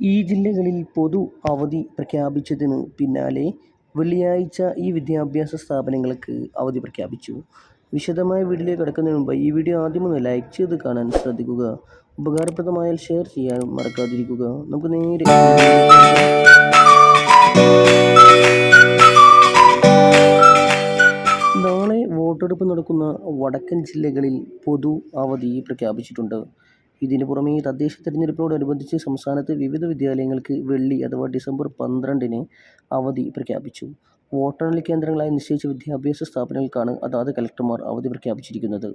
ഈ ജില്ലകളിൽ പൊതു അവധി പ്രഖ്യാപിച്ചതിനു പിന്നാലെ വെള്ളിയാഴ്ച ഈ വിദ്യാഭ്യാസ സ്ഥാപനങ്ങൾക്ക് അവധി പ്രഖ്യാപിച്ചു. വിശദമായ വീഡിയോയിലേക്ക് കടക്കുന്നതിന് മുൻപായി ഈ വീഡിയോ ആദ്യമൊന്ന് ലൈക്ക് ചെയ്ത് കാണാൻ ശ്രദ്ധിക്കുക. ഉപകാരപ്രദമായാൽ ഷെയർ ചെയ്യാനും മറക്കാതിരിക്കുക. നമുക്ക് നേരെ നാളെ വോട്ടെടുപ്പ് നടക്കുന്ന വടക്കൻ ജില്ലകളിൽ പൊതു അവധി പ്രഖ്യാപിച്ചിട്ടുണ്ട്. ഇതിനു പുറമെ തദ്ദേശ തെരഞ്ഞെടുപ്പിനോടനുബന്ധിച്ച് സംസ്ഥാനത്ത് വിവിധ വിദ്യാലയങ്ങൾക്ക് വെള്ളി അഥവാ ഡിസംബർ പന്ത്രണ്ടിന് അവധി പ്രഖ്യാപിച്ചു. വോട്ടെണ്ണൽ കേന്ദ്രങ്ങളായി നിശ്ചയിച്ച വിദ്യാഭ്യാസ സ്ഥാപനങ്ങൾക്കാണ് അതാത് കലക്ടർമാർ അവധി പ്രഖ്യാപിച്ചിരിക്കുന്നത്.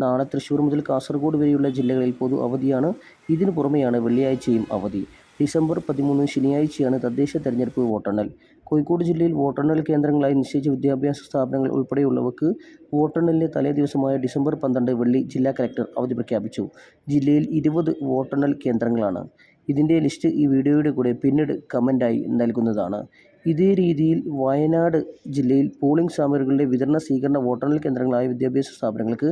നാളെ തൃശൂർ മുതൽ കാസർഗോഡ് വരെയുള്ള ജില്ലകളിൽ പൊതു അവധിയാണ്. ഇതിനു പുറമെയാണ് വെള്ളിയാഴ്ചയും അവധി. ഡിസംബർ പതിമൂന്ന് ശനിയാഴ്ചയാണ് തദ്ദേശ തെരഞ്ഞെടുപ്പ് വോട്ടെണ്ണൽ. കോഴിക്കോട് ജില്ലയിൽ വോട്ടെണ്ണൽ കേന്ദ്രങ്ങളായി നിശ്ചയിച്ച വിദ്യാഭ്യാസ സ്ഥാപനങ്ങൾ ഉൾപ്പെടെയുള്ളവർക്ക് വോട്ടെണ്ണലിന്റെ തലേ ദിവസമായ ഡിസംബർ പന്ത്രണ്ട് വെള്ളി ജില്ലാ കലക്ടർ അവധി പ്രഖ്യാപിച്ചു. ജില്ലയിൽ ഇരുപത് വോട്ടെണ്ണൽ കേന്ദ്രങ്ങളാണ്. ഇതിന്റെ ലിസ്റ്റ് ഈ വീഡിയോയുടെ കൂടെ പിന്നീട് കമന്റായി നൽകുന്നതാണ്. ഇതേ രീതിയിൽ വയനാട് ജില്ലയിൽ പോളിംഗ് സാമഗ്രികളുടെ വിതരണ സ്വീകരണ വോട്ടെണ്ണൽ കേന്ദ്രങ്ങളായ വിദ്യാഭ്യാസ സ്ഥാപനങ്ങൾക്ക്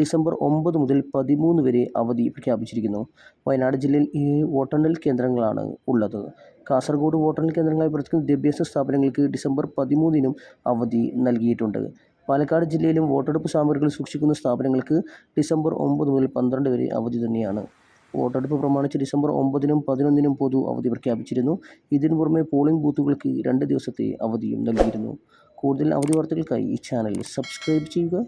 ഡിസംബർ ഒമ്പത് മുതൽ പതിമൂന്ന് വരെ അവധി പ്രഖ്യാപിച്ചിരിക്കുന്നു. വയനാട് ജില്ലയിൽ ഈ വോട്ടെണ്ണൽ കേന്ദ്രങ്ങളാണ് ഉള്ളത്. കാസർഗോഡ് വോട്ടെണ്ണൽ കേന്ദ്രങ്ങളായി പ്രവർത്തിക്കുന്ന വിദ്യാഭ്യാസ സ്ഥാപനങ്ങൾക്ക് ഡിസംബർ പതിമൂന്നിനും അവധി നൽകിയിട്ടുണ്ട്. പാലക്കാട് ജില്ലയിലും വോട്ടെടുപ്പ് സാമഗ്രികൾ സൂക്ഷിക്കുന്ന സ്ഥാപനങ്ങൾക്ക് ഡിസംബർ ഒമ്പത് മുതൽ പന്ത്രണ്ട് വരെ അവധി തന്നെയാണ്. വോട്ടെടുപ്പ് പ്രമാണിച്ച് ഡിസംബർ ഒമ്പതിനും പതിനൊന്നിനും പൊതു അവധി പ്രഖ്യാപിച്ചിരുന്നു. ഇതിനു പുറമെ പോളിംഗ് ബൂത്തുകൾക്ക് രണ്ട് ദിവസത്തെ അവധിയും നൽകിയിരുന്നു. കൂടുതൽ അവധി വാർത്തകൾക്കായി ഈ ചാനൽ സബ്സ്ക്രൈബ് ചെയ്യുക.